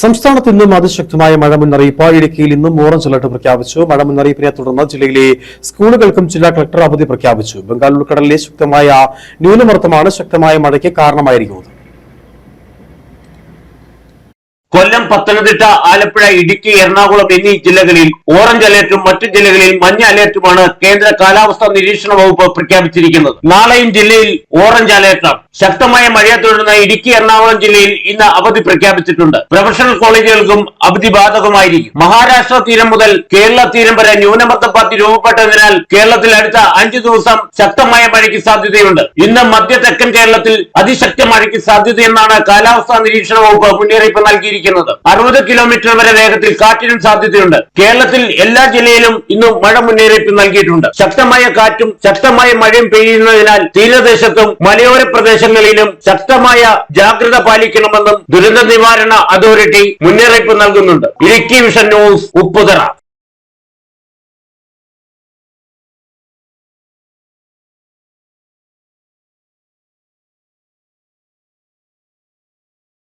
സംസ്ഥാനത്ത് ഇന്നും അതിശക്തമായ മഴ മുന്നറിയിപ്പ്. ഇടുക്കിയിൽ ഇന്നും ഓറഞ്ച് അലർട്ട് പ്രഖ്യാപിച്ചു. മഴ മുന്നറിയിപ്പിനെ തുടർന്ന് ജില്ലയിലെ സ്കൂളുകൾക്കും ജില്ലാ കളക്ടർ അവധി പ്രഖ്യാപിച്ചു. ബംഗാൾ ഉൾക്കടലിലെ ശക്തമായ ന്യൂനമർദ്ദമാണ് ശക്തമായ മഴയ്ക്ക് കാരണമായിരിക്കുന്നത്. കൊല്ലം പത്തനംതിട്ട ആലപ്പുഴ ഇടുക്കി എറണാകുളം എന്നീ ജില്ലകളിൽ ഓറഞ്ച് അലേർട്ടും മറ്റു ജില്ലകളിൽ മഞ്ഞ അലേർട്ടുമാണ് കേന്ദ്ര കാലാവസ്ഥാ നിരീക്ഷണ വകുപ്പ് പ്രഖ്യാപിച്ചിരിക്കുന്നത്. നാളെയും ജില്ലയിൽ ഓറഞ്ച് അലർട്ടാണ്. ശക്തമായ മഴയെ തുടർന്ന് ഇടുക്കി എറണാകുളം ജില്ലയിൽ ഇന്ന് അവധി പ്രഖ്യാപിച്ചിട്ടുണ്ട്. പ്രൊഫഷണൽ കോളേജുകൾക്കും അവധി ബാധകമായിരിക്കും. മഹാരാഷ്ട്ര തീരം മുതൽ കേരള തീരം വരെ ന്യൂനമർദ്ദ പാത്തി രൂപപ്പെട്ടതിനാൽ കേരളത്തിൽ അടുത്ത അഞ്ചു ദിവസം ശക്തമായ മഴയ്ക്ക് സാധ്യതയുണ്ട്. ഇന്ന് മധ്യ തെക്കൻ കേരളത്തിൽ അതിശക്ത മഴയ്ക്ക് സാധ്യതയെന്നാണ് കാലാവസ്ഥാ നിരീക്ഷണ വകുപ്പ് മുന്നറിയിപ്പ് നൽകിയിരിക്കുന്നത്. അറുപത് കിലോമീറ്റർ വരെ വേഗത്തിൽ കാറ്റിനും സാധ്യതയുണ്ട്. കേരളത്തിൽ എല്ലാ ജില്ലയിലും ഇന്ന് മഴ മുന്നറിയിപ്പ് നൽകിയിട്ടുണ്ട്. ശക്തമായ കാറ്റും ശക്തമായ മഴയും പെയ്യുന്നതിനാൽ തീരദേശത്തും മലയോര പ്രദേശങ്ങളിലും ശക്തമായ ജാഗ്രത പാലിക്കണമെന്നും ദുരന്ത നിവാരണ അതോറിറ്റി മുന്നറിയിപ്പ് നൽകുന്നുണ്ട്. Idukki vision news Upputhara.